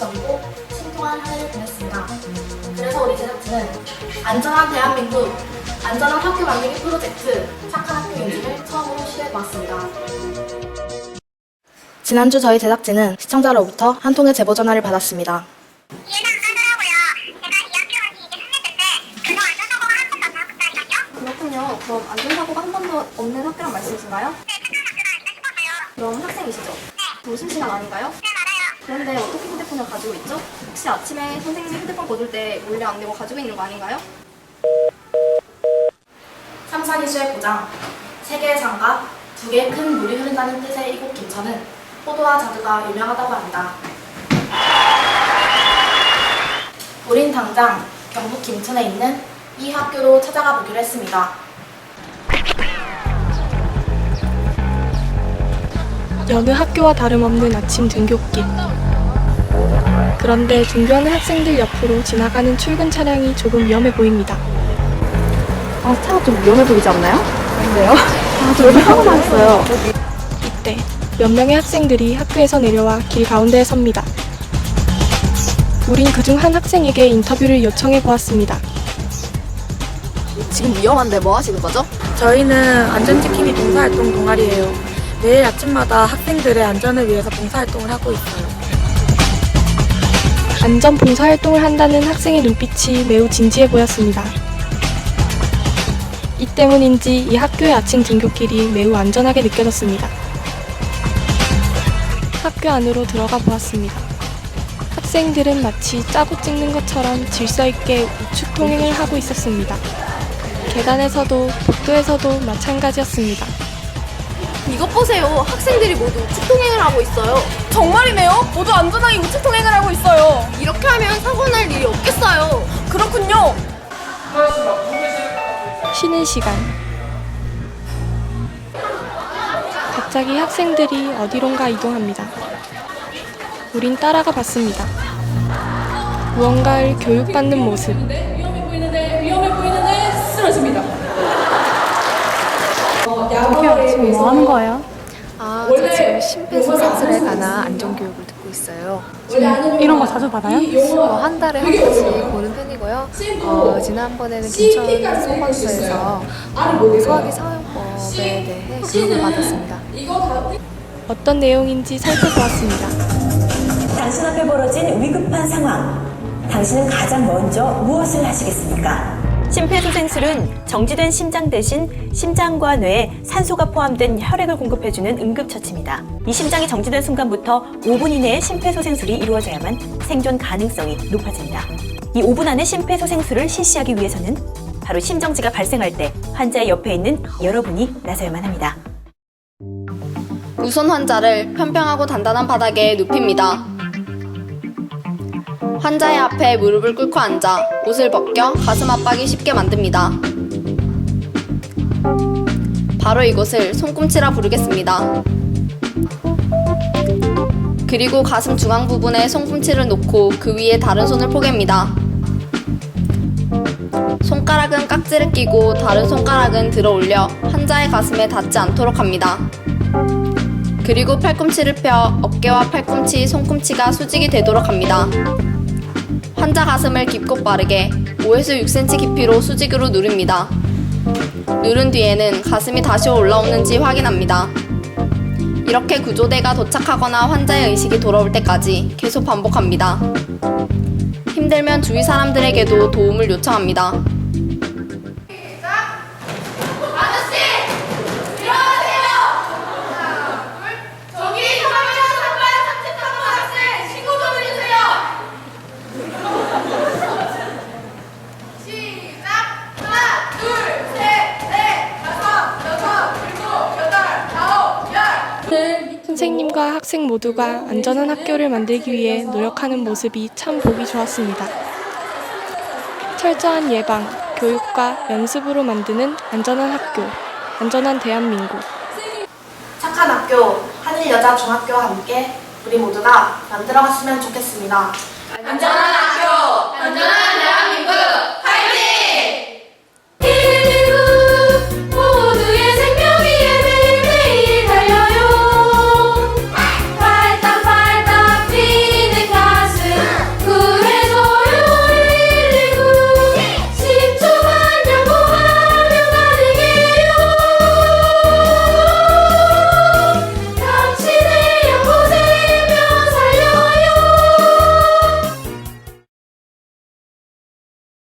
전고 신통한 한 해를 보냈습니다. 그래서 우리 제작진은 안전한 대한민국 안전한 학교 만들기 프로젝트 착한 학교 인지를 처음으로 시도해보았습니다. 지난주 저희 제작진은 시청자로부터 한 통의 제보 전화를 받았습니다. 이해가 안 가더라고요. 제가 이 학교 온지 이제 3년 됐는데 그거 안전사고가 한 번도 안 나왔다니까요. 그렇군요. 그럼 안전사고가 한 번도 없는 학교란 말씀이신가요? 네, 착한 학교가 아닌가 싶어서요. 그럼 학생이시죠? 도심 시간 아닌가요? 그런데 어떻게 휴대폰을 가지고 있죠? 혹시 아침에 선생님이 휴대폰 거둘 때 몰래 안 내고 가지고 있는 거 아닌가요? 삼산이수의 고장, 세 개의 장갑, 두 개의 큰 물이 흐른다는 뜻의 이곳 김천은 포도와 자두가 유명하다고 합니다. 우린 당장 경북 김천에 있는 이 학교로 찾아가 보기로 했습니다. 여느 학교와 다름없는 아침 등교길. 그런데 등교하는 학생들 옆으로 지나가는 출근 차량이 조금 위험해 보입니다. 아, 차가 좀 위험해 보이지 않나요? 근데요? 아, 저 여기 사고 났어요. 이때 몇 명의 학생들이 학교에서 내려와 길 가운데에 섭니다. 우린 그중 한 학생에게 인터뷰를 요청해 보았습니다. 지금 위험한데 뭐 하시는 거죠? 저희는 안전지킴이 봉사활동 동아리예요. 매일 아침마다 학생들의 안전을 위해서 봉사활동을 하고 있어요. 안전 봉사 활동을 한다는 학생의 눈빛이 매우 진지해 보였습니다. 이 때문인지 이 학교의 아침 등교길이 매우 안전하게 느껴졌습니다. 학교 안으로 들어가 보았습니다. 학생들은 마치 짜고 찍는 것처럼 질서 있게 우측 통행을 하고 있었습니다. 계단에서도 복도에서도 마찬가지였습니다. 이것 보세요. 학생들이 모두 축통행을 하고 있어요. 정말이네요. 모두 안전하게 우측 통행을 하고 있어요. 이렇게 하면 사고 날 일이 없겠어요. 그렇군요. 쉬는 시간. 갑자기 학생들이 어디론가 이동합니다. 우린 따라가 봤습니다. 무언가를 교육받는 모습. 위험해 보이는데 위험해 보이는데 쓰러집니다. 지금 뭐 하는 거예요? 아, 저 지금 심폐소생술에 관한 안전교육을 듣고 있어요. 이런 거 자주 받아요? 어, 한 달에 한 번씩 보는 편이고요. 어, 지난번에는 김천 소방서에서 어, 소화기 사용법에 대해 교육을 받았습니다. 어떤 내용인지 살펴보았습니다. 당신 앞에 벌어진 위급한 상황. 당신은 가장 먼저 무엇을 하시겠습니까? 심폐소생술은 정지된 심장 대신 심장과 뇌에 산소가 포함된 혈액을 공급해주는 응급처치입니다. 이 심장이 정지된 순간부터 5분 이내에 심폐소생술이 이루어져야만 생존 가능성이 높아집니다. 이 5분 안에 심폐소생술을 실시하기 위해서는 바로 심정지가 발생할 때 환자의 옆에 있는 여러분이 나서야만 합니다. 우선 환자를 평평하고 단단한 바닥에 눕힙니다. 환자의 앞에 무릎을 꿇고 앉아 옷을 벗겨 가슴 압박이 쉽게 만듭니다. 바로 이곳을 손꿈치라 부르겠습니다. 그리고 가슴 중앙 부분에 손꿈치를 놓고 그 위에 다른 손을 포갭니다. 손가락은 깍지를 끼고 다른 손가락은 들어 올려 환자의 가슴에 닿지 않도록 합니다. 그리고 팔꿈치를 펴 어깨와 팔꿈치, 손꿈치가 수직이 되도록 합니다. 환자 가슴을 깊고 빠르게 5에서 6cm 깊이로 수직으로 누릅니다. 누른 뒤에는 가슴이 다시 올라오는지 확인합니다. 이렇게 구조대가 도착하거나 환자의 의식이 돌아올 때까지 계속 반복합니다. 힘들면 주위 사람들에게도 도움을 요청합니다. 저기 카메라 상관 탐색하는 학생 신고 좀 해주세요. 시작. 하나, 둘, 셋, 넷, 다섯, 여섯, 일곱, 여덟, 아홉, 열. 선생님과 학생 모두가 안전한 학교를 만들기 위해 노력하는 모습이 참 보기 좋았습니다. 철저한 예방, 교육과 연습으로 만드는 안전한 학교, 안전한 대한민국. 착한 학교, 하늘여자중학교와 함께 우리 모두가 만들어갔으면 좋겠습니다. 안전한